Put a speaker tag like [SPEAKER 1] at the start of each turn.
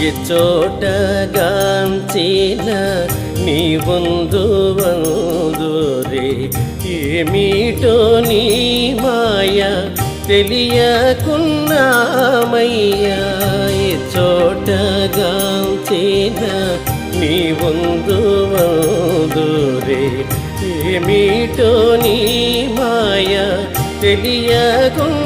[SPEAKER 1] ఎచ్చోటగాంచిన నీ వందు వందురే ఏమిటో నీ మాయ తెలియకున్నామయ్యా. ఎచ్చోటగాంచిన నీ వందు వందురే ఏమిటో నీ మాయ తెలియకున్నా